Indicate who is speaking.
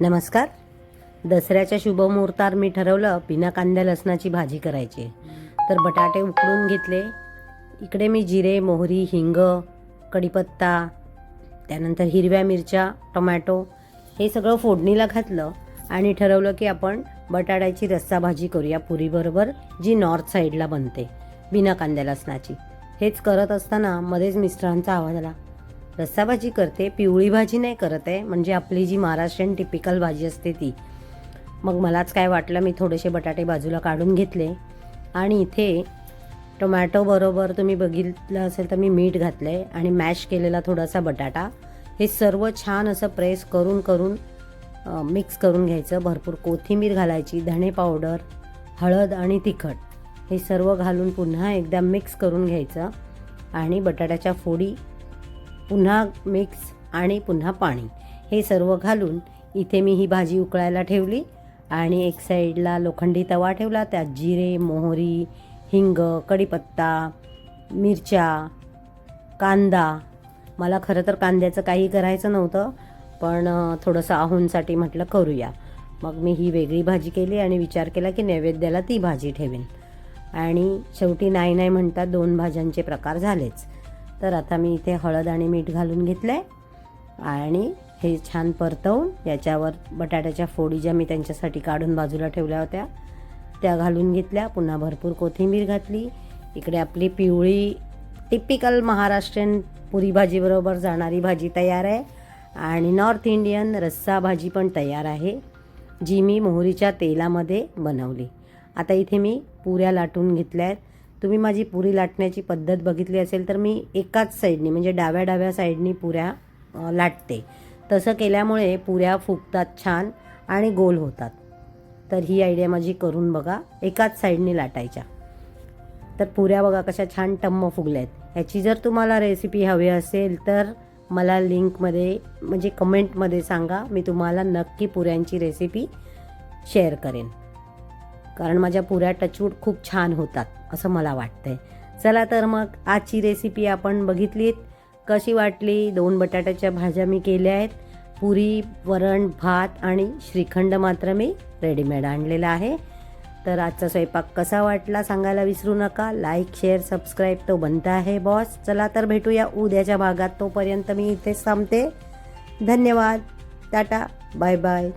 Speaker 1: नमस्कार. दसऱ्याच्या शुभमुहूर्तावर मी ठरवलं बिना कांद्या लसणाची भाजी करायची. तर बटाटे उकडून घेतले. इकडे मी जिरे मोहरी हिंग कढीपत्ता त्यानंतर हिरव्या मिरच्या टोमॅटो हे सगळं फोडणीला घातलं आणि ठरवलं की आपण बटाट्याची रस्सा भाजी करूया पुरीबरोबर जी नॉर्थ साईडला बनते बिना कांद्या लसणाची. हेच करत असताना मध्येच मिस्टरांचा आवाज आला. रस्सा भाजी करते पिवळी भाजी नाही करत आहे म्हणजे आपली जी महाराष्ट्रीयन टिपिकल भाजी असते ती. मग मलाच काय वाटलं मी थोडेसे बटाटे बाजूला काढून घेतले. आणि इथे टोमॅटो बरोबर तुम्ही बघितलं असेल तर मी मीठ घातलं आहे आणि मॅश केलेला थोडासा बटाटा. हे सर्व छान असं प्रेस करून करून मिक्स करून घ्यायचं. भरपूर कोथिंबीर घालायची धणे पावडर हळद आणि तिखट. हे सर्व घालून पुन्हा एकदा मिक्स करून घ्यायचं. आणि बटाट्याच्या फोडी पुन्हा मिक्स आणि पुन्हा पाणी. हे सर्व घालून इथे मी ही भाजी उकळायला ठेवली आणि एक साईडला लोखंडी तवा ठेवला त्यात जिरे मोहरी हिंग कढीपत्ता मिरच्या कांदा. मला खरं तर कांद्याचं काही करायचं नव्हतं पण थोडंसं आहूनसाठी म्हटलं करूया. मग मी ही वेगळी भाजी केली आणि विचार केला की नैवेद्याला ती भाजी ठेवेन. आणि शेवटी नाही नाही म्हणतात दोन भाज्यांचे प्रकार झालेच. तर आता मी इथे हळद आणि मीठ घालून घेतलं आहे आणि हे छान परतवून याच्यावर बटाट्याच्या फोडी ज्या मी त्यांच्यासाठी काढून बाजूला ठेवल्या होत्या त्या घालून घेतल्या. पुन्हा भरपूर कोथिंबीर घातली. इकडे आपली पिवळी टिपिकल महाराष्ट्रीयन पुरी भाजीबरोबर जाणारी भाजी तयार आहे. आणि नॉर्थ इंडियन रस्सा भाजी पण तयार आहे जी मी मोहरीच्या तेलामध्ये बनवली. आता इथे मी पुऱ्या लाटून घेतल्या आहेत तुम्ही माझी पुरी लाटण्याची पद्धत बघितली असेल तर मी एकाच साईडनी म्हणजे डाव्या डाव्या साईडनी पुऱ्या लाटते. तसं केल्यामुळे पुऱ्या फुगतात छान आणि गोल होतात. तर ही आयडिया माझी करून बघा. एकाच साईडनी लाटायच्या. तर पुऱ्या बघा कशा छान टम्म फुगल्या आहेत ह्याची जर तुम्हाला रेसिपी हवी असेल तर मला लिंकमध्ये म्हणजे कमेंटमध्ये सांगा. मी तुम्हाला नक्की पुऱ्यांची रेसिपी शेअर करेन. कारण माझ्या पुऱ्या टचवूड खूप छान होतात असं मला वाटतंय. चला तर मग आजची रेसिपी आपण बघितलीत. कशी वाटली? दोन बटाट्याच्या भाज्या मी केल्या आहेत. पुरी वरण भात आणि श्रीखंड मात्र मी रेडीमेड आणलेला आहे. तर आजचा स्वयंपाक कसा वाटला सांगायला विसरू नका. लाईक शेअर सबस्क्राईब तो बनता आहे बॉस चला तर भेटूया उद्याच्या भागात. तोपर्यंत मी इथेच थांबते. धन्यवाद. टाटा. Bye bye